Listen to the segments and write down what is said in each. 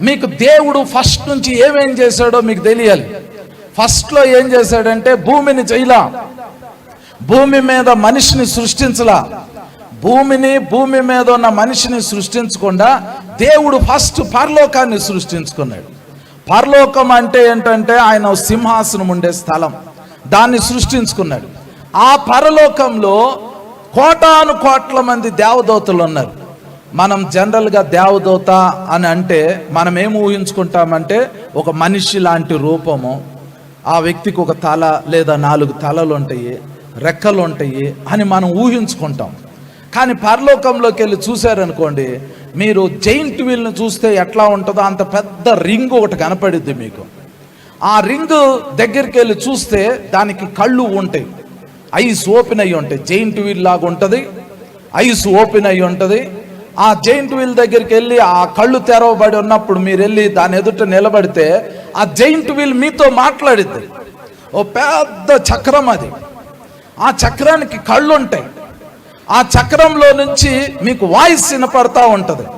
మీకు దేవుడు ఫస్ట్ నుంచి ఏమేం చేశాడో మీకు తెలియాలి. ఫస్ట్లో ఏం చేశాడంటే భూమిని చేయలా. భూమి మీద మనిషిని సృష్టించలా. భూమిని భూమి మీద ఉన్న మనిషిని సృష్టించకుండా దేవుడు ఫస్ట్ పరలోకాన్ని సృష్టించుకున్నాడు. పరలోకం అంటే ఏంటంటే ఆయన సింహాసనం ఉండే స్థలం. దాన్ని సృష్టించుకున్నాడు. ఆ పరలోకంలో కోటాను కోట్ల మంది దేవదూతలు ఉన్నారు. మనం జనరల్గా దేవదూత అని అంటే మనం ఏం ఊహించుకుంటామంటే ఒక మనిషి లాంటి రూపము ఆ వ్యక్తికి ఒక తల లేదా నాలుగు తలలు ఉంటాయి రెక్కలు ఉంటాయి అని మనం ఊహించుకుంటాం. కానీ పరలోకంలోకి వెళ్ళి చూశారనుకోండి మీరు జైంట్ వీల్ని చూస్తే ఎట్లా ఉంటుందో అంత పెద్ద రింగ్ ఒకటి కనపడిద్ది మీకు. ఆ రింగ్ దగ్గరికి వెళ్ళి చూస్తే దానికి కళ్ళు ఉంటాయి. ఐస్ ఓపెన్ అయ్యి ఉంటాయి. జైంట్ వీల్ లాగా ఉంటుంది. ఐస్ ఓపెన్ అయ్యి ఉంటుంది. ఆ జైంట్ వీల్ దగ్గరికి వెళ్ళి ఆ కళ్ళు తెరవబడి ఉన్నప్పుడు మీరు వెళ్ళి దాని ఎదుట నిలబడితే ఆ జైంట్ వీల్ మీతో మాట్లాడిద్ది. ఓ పెద్ద చక్రం అది. ఆ చక్రానికి కళ్ళు ఉంటాయి ఆ చక్రంలో నుంచి మీకు వాయిస్ వినపడతా ఉంటుంది.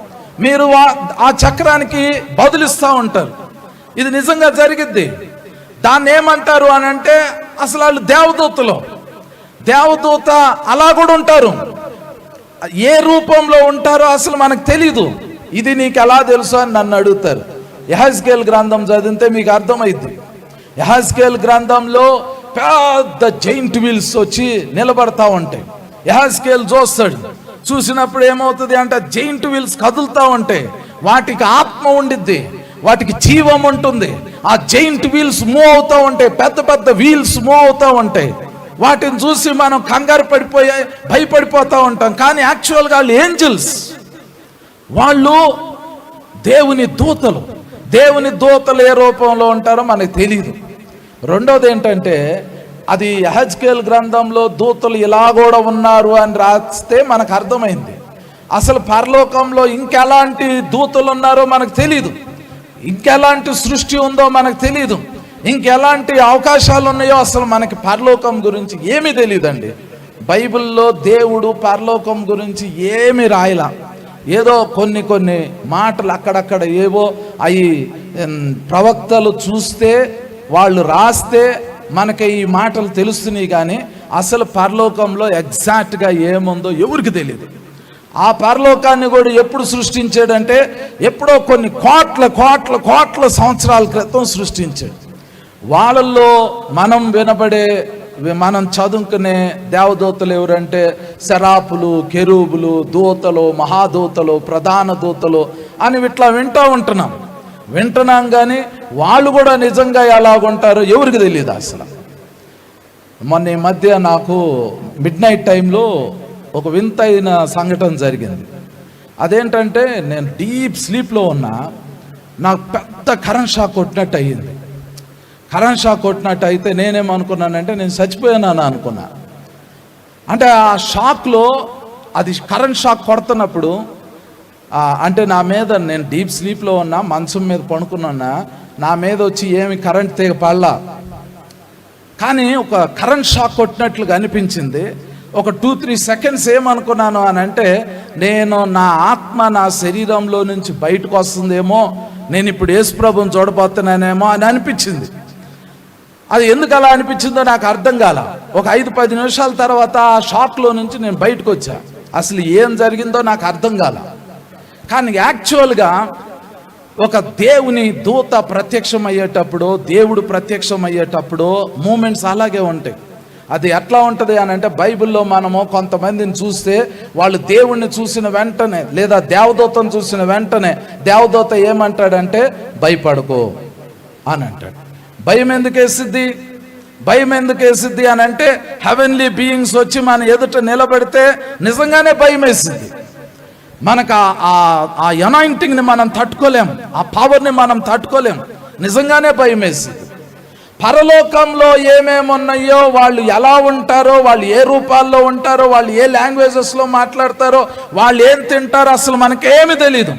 మీరు వా- ఆ చక్రానికి బదులిస్తూ ఉంటారు. ఇది నిజంగా జరిగిద్ది. దాన్ని ఏమంటారు అని అంటే అసలు వాళ్ళు దేవదూతలు. దేవదూత అలా కూడా ఉంటారు. ఏ రూపంలో ఉంటారో అసలు మనకు తెలీదు. ఇది నీకు ఎలా తెలుసు అని నన్ను అడుగుతారు. యహస్కేల్ గ్రంథం చదివితే మీకు అర్థమైద్ది. యహస్కేల్ గ్రంథంలో పెద్ద జైంట్ వీల్స్ వచ్చి నిలబడతా ఉంటాయి. యహస్కేల్ చూస్తాడు. చూసినప్పుడు ఏమవుతుంది అంటే జైంట్ వీల్స్ కదులుతా ఉంటాయి. వాటికి ఆత్మ ఉండిద్ది. వాటికి జీవం ఉంటుంది. ఆ జైంట్ వీల్స్ మూవ్ అవుతూ ఉంటాయి. పెద్ద పెద్ద వీల్స్ మూవ్ అవుతూ ఉంటాయి. వాటిని చూసి మనం కంగారు పడిపోయే భయపడిపోతూ ఉంటాం. కానీ యాక్చువల్గా వాళ్ళు ఏంజల్స్ వాళ్ళు దేవుని దూతలు. దేవుని దూతలు ఏ రూపంలో ఉంటారో మనకు తెలియదు రెండోది ఏంటంటే అది యహజ్కేల్ గ్రంథంలో దూతలు ఇలా కూడా ఉన్నారు అని రాస్తే మనకు అర్థమైంది. అసలు పరలోకంలో ఇంకెలాంటి దూతలు ఉన్నారో మనకు తెలియదు ఇంకెలాంటి సృష్టి ఉందో మనకు తెలియదు ఇంకెలాంటి అవకాశాలు ఉన్నాయో అసలు మనకి పరలోకం గురించి ఏమీ తెలియదండి బైబిల్లో దేవుడు పరలోకం గురించి ఏమి రాయలా. ఏదో కొన్ని కొన్ని మాటలు అక్కడక్కడ ఏవో అవి ప్రవక్తలు చూస్తే వాళ్ళు రాస్తే మనకి ఈ మాటలు తెలుస్తున్నాయి కానీ అసలు పరలోకంలో ఎగ్జాక్ట్గా ఏముందో ఎవరికి తెలియదు ఆ పరలోకాన్ని కూడా ఎప్పుడు సృష్టించాడంటే ఎప్పుడో కొన్ని కోట్ల కోట్ల కోట్ల సంవత్సరాల క్రితం సృష్టించాడు. వాళ్ళల్లో మనం వినబడే మనం చదువుకునే దేవదూతలు ఎవరంటే శరాపులు కెరూబులు దూతలు మహాదూతలు ప్రధాన దూతలు అని ఇట్లా వింటూ ఉంటున్నాం. వింటున్నాం కానీ వాళ్ళు కూడా నిజంగా ఎలాగుంటారో ఎవరికి తెలియదు అసలు. మొన్న ఈ మధ్య నాకు మిడ్ నైట్ టైంలో ఒక వింతైన సంఘటన జరిగింది. అదేంటంటే నేను డీప్ స్లీప్లో ఉన్నా నాకు పెద్ద కరెంట్ షాక్ కొట్టినట్టు అయ్యింది కరెంట్ షాక్ కొట్టినట్టు అయితే నేనేమనుకున్నానంటే నేను చచ్చిపోయానని అనుకున్నా. అంటే ఆ షాక్లో అది కరెంట్ షాక్ కొడుతున్నప్పుడు అంటే నా మీద నేను డీప్ స్లీప్లో ఉన్నా మంచం మీద పడుకున్నా నా మీద వచ్చి ఏమి కరెంట్ తీగ పడలా. కానీ ఒక కరెంట్ షాక్ కొట్టినట్లుగా అనిపించింది. ఒక టూ త్రీ సెకండ్స్ ఏమనుకున్నాను అని అంటే నేను నా ఆత్మ నా శరీరంలో నుంచి బయటకు వస్తుందేమో నేను ఇప్పుడు యేసుప్రభుని చూడబోతున్నానేమో అని అనిపించింది. అది ఎందుకు అలా అనిపించిందో నాకు అర్థం కాల. ఒక ఐదు పది నిమిషాల తర్వాత ఆ షాక్లో నుంచి నేను బయటకు వచ్చా అసలు ఏం జరిగిందో నాకు అర్థం కాల. కానీ యాక్చువల్గా ఒక దేవుని దూత ప్రత్యక్షం అయ్యేటప్పుడు దేవుడు ప్రత్యక్షం అయ్యేటప్పుడు మూమెంట్స్ అలాగే ఉంటాయి. అది ఎట్లా ఉంటుంది అని అంటే బైబిల్లో మనము కొంతమందిని చూస్తే వాళ్ళు దేవుణ్ణి చూసిన వెంటనే లేదా దేవదూతను చూసిన వెంటనే దేవదూత ఏమంటాడంటే భయపడకో అని అంటాడు. భయం ఎందుకేసిద్ది భయం ఎందుకేసిద్ది అని అంటే హెవెన్లీ బీయింగ్స్ వచ్చి మన ఎదుట నిలబడితే నిజంగానే భయం వేసింది మనకు ఆ- ఆ- మనం తట్టుకోలేం ఆ పవర్ని మనం తట్టుకోలేం నిజంగానే భయం వేసింది పరలోకంలో ఏమేమి ఉన్నాయో వాళ్ళు ఎలా ఉంటారో వాళ్ళు ఏ రూపాల్లో ఉంటారో వాళ్ళు ఏ లాంగ్వేజెస్లో మాట్లాడతారో వాళ్ళు ఏం తింటారో అసలు మనకేమి తెలియదు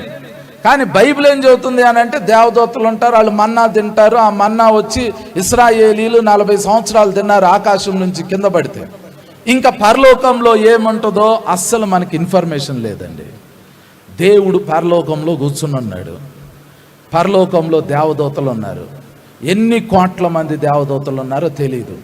కానీ బైబిల్ ఏం చెబుతుంది అని అంటే దేవదూతలు ఉంటారు వాళ్ళు మన్నా తింటారు. ఆ మన్నా వచ్చి ఇస్రాయేలీలు నలభై సంవత్సరాలు తిన్నారు ఆకాశం నుంచి కింద పడితే. ఇంకా పరలోకంలో ఏముంటుందో అస్సలు మనకి ఇన్ఫర్మేషన్ లేదండి. దేవుడు పరలోకంలో కూర్చుని ఉన్నాడు. పరలోకంలో దేవదూతలు ఉన్నారు. ఎన్ని కోట్ల మంది దేవదూతలు ఉన్నారో తెలియదు